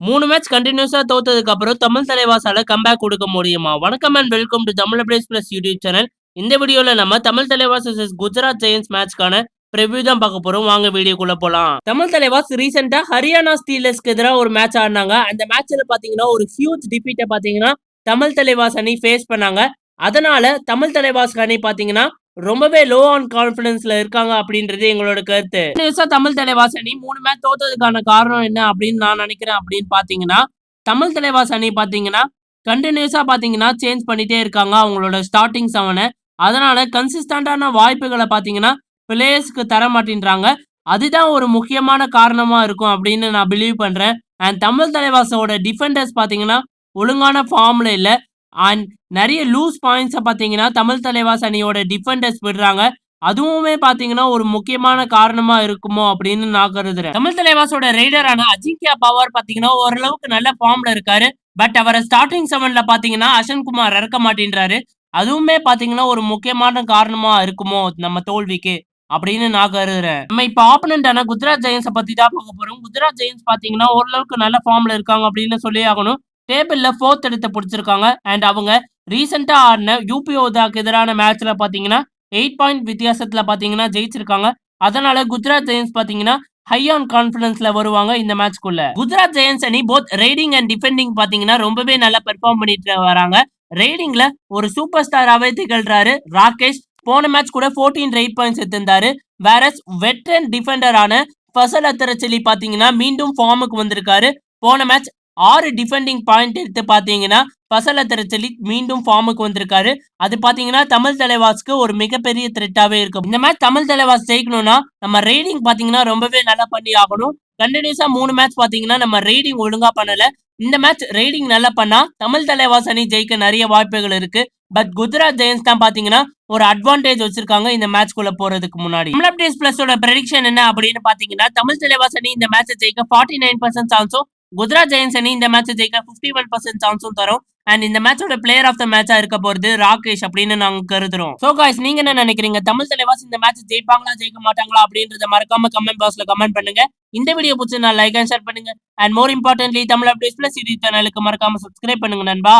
மூணு மேட்ச் கண்டினியூஸா தோத்ததுக்கு அப்புறம் தமிழ் தலைவாசால கம்பேக் கொடுக்க முடியுமா? வணக்கம் and welcome to Tamil updates plus YouTube channel இந்த வீடியோல நம்ம தமிழ் தலைவாஸ் குஜராத் ஜெயின்ஸ் மேட்ச்க்கான ப்ரிவ்யூ தான் பார்க்க போறோம். வாங்க வீடியோக்குள்ள போலாம். தமிழ் தலைவாஸ் ரீசெண்டா ஹரியானா ஸ்டீலர்ஸ்க்கு எதிராக ஒரு மேட்ச் ஆடினாங்க. அந்த மேட்ச்ல பாத்தீங்கன்னா ஒரு ஹியூஜ் டிஃபீட்டை பாத்தீங்கன்னா தமிழ் தலைவாஸ் அணி ஃபேஸ் பண்ணாங்க. அதனால தமிழ் தலைவாஸ் அணி பாத்தீங்கன்னா ரொம்பவே லோ ஆன் கான்பிடன்ஸ்ல இருக்காங்க அப்படின்றது எங்களோட கருத்து. கண்டினியூஸா தமிழ் தலைவாஸ் அணி மூணு மேட்ச் தோத்ததுக்கான காரணம் என்ன அப்படின்னு நான் நினைக்கிறேன் அப்படின்னு பாத்தீங்கன்னா தமிழ் தலைவாஸ் அணி பாத்தீங்கன்னா கண்டினியூஸா பாத்தீங்கன்னா சேஞ்ச் பண்ணிட்டே இருக்காங்க அவங்களோட ஸ்டார்டிங் செவனை அதனால கன்சிஸ்டண்டான வாய்ப்புகளை பாத்தீங்கன்னா பிளேயர்ஸ்க்கு தர மாட்டேன்றாங்க. அதுதான் ஒரு முக்கியமான காரணமா இருக்கும் அப்படின்னு நான் பிலீவ் பண்றேன். அண்ட் தமிழ் தலைவாசோட டிஃபெண்டர்ஸ் பாத்தீங்கன்னா ஒழுங்கான ஃபார்ம்ல இல்லை. அண்ட் நிறைய லூஸ் பாயிண்ட்ஸை பார்த்தீங்கன்னா தமிழ் தலைவாஸ் அணியோட டிஃபெண்டர்ஸ் விடுறாங்க. அதுவுமே பார்த்தீங்கன்னா ஒரு முக்கியமான காரணமா இருக்குமோ அப்படின்னு நான் கருதுறேன். தமிழ் தலைவாஸோட ரைடரான அஜிங்கியா பவர் பார்த்தீங்கன்னா ஓரளவுக்கு நல்ல ஃபார்ம்ல இருக்காரு. பட் அவரை ஸ்டார்டிங் செவன்ல பார்த்தீங்கன்னா அசன் குமார் இறக்க மாட்டேன்றாரு. அதுவுமே பார்த்தீங்கன்னா ஒரு முக்கியமான காரணமா இருக்குமோ நம்ம தோல்விக்கு அப்படின்னு நான் கருதுறேன். நம்ம இப்ப ஆப்பனண்டான குஜராத் ஜெயின்ஸை பத்தி தான் பார்க்க போறோம். குஜராத் ஜெயின்ஸ் பாத்தீங்கன்னா ஓரளவுக்கு நல்ல ஃபார்ம்ல இருக்காங்க அப்படின்னு சொல்லி ஆகணும். டேபிள்ல ஃபோர்த் இடத்தை பிடிச்சிருக்காங்க. அண்ட் அவங்க ரீசெண்டா ஆடின யூபிஓதாக்கு எதிரான மேட்ச்ல பாத்தீங்கன்னா எயிட் பாயிண்ட் வித்தியாசத்துல பாத்தீங்கன்னா ஜெயிச்சிருக்காங்க. அதனால குஜராத் ஜெயின்ஸ் பாத்தீங்கன்னா ஹை ஆன் கான்பிடன்ஸ்ல வருவாங்க இந்த மேட்ச்க்குள்ள குஜராத் ஜெயன்ஸ் அணி போத் ரைடிங் அண்ட் டிஃபெண்டிங் பாத்தீங்கன்னா ரொம்பவே நல்லா பெர்ஃபார்ம் பண்ணிட்டு வராங்க. ரைடிங்ல ஒரு சூப்பர் ஸ்டாராவே திகழ்றாரு ராகேஷ். போன மேட்ச் கூட ஃபோர்டீன் எயிட் பாயிண்ட்ஸ் எடுத்திருந்தாரு. வேற வெட்ரன் டிஃபெண்டரான ஃபசல் அத்தரச்செலி பாத்தீங்கன்னா மீண்டும் ஃபார்முக்கு வந்திருக்காரு. போன மேட்ச் ஆறு டிஃபெண்டிங் பாயிண்ட் எடுத்து பார்த்தீங்கன்னா பசல திரச்சலி மீண்டும் ஃபார்முக்கு வந்திருக்காரு. அது பார்த்தீங்கன்னா தமிழ் தலைவாஸ்க்கு ஒரு மிகப்பெரிய த்ரெட்டாகவே இருக்கும். இந்த மேட்ச் தமிழ் தலைவாஸ் ஜெயிக்கணும்னா நம்ம ரைடிங் பார்த்தீங்கன்னா ரொம்பவே நல்லா பண்ணி ஆகணும். கண்டினியூஸாக மூணு மேட்ச் பார்த்தீங்கன்னா நம்ம ரீடிங் ஒழுங்கா பண்ணல. இந்த மேட்ச் ரைடிங் நல்லா பண்ணா தமிழ் தலைவாஸ் அணி ஜெயிக்க நிறைய வாய்ப்புகள் இருக்கு. பட் குஜராத் ஜெயின்ஸ் தான் பாத்தீங்கன்னா ஒரு அட்வான்டேஜ் வச்சிருக்காங்க இந்த மேட்ச்க்குள்ள போறதுக்கு முன்னாடி. தமிழ் அப்டேஸ் பிளஸோட ப்ரெடிக்ஷன் என்ன அப்படின்னு பாத்தீங்கன்னா தமிழ் தலைவாஸ் அணி இந்த மேட்சை ஜெயிக்க ஃபார்ட்டி நைன் பர்சன்ட் சான்ஸும் குஜராத் ஜெயின்ஸ் அணி இந்த மேட்ச் ஜெயிக்க ஃபிஃப்டி ஒன் பர்சன்ட் சான்ஸும் தரும். அண்ட் இந்த மேட்சோட பிளேயர் ஆஃப் த மேட்சா இருக்க போறது ராகேஷ் அப்படின்னு நாங்க கருதுறோம். சோ காய்ஸ் நீங்க என்ன நினைக்கிறீங்க? தமிழ் தலைவாஸ் இந்த மேட்ச் ஜெயிப்பாங்களா ஜெயிக்க மாட்டாங்களா அப்படின்றத மறக்காம கமெண்ட் பாக்ஸ்ல கமெண்ட் பண்ணுங்க. இந்த வீடியோ பிடிச்சி நான் லைக் அண்ட் ஷேர் பண்ணுங்க. And more importantly Tamil updates plus இது சேனலுக்கு மறக்காம சப்ஸ்கிரைப் பண்ணுங்க நண்பா.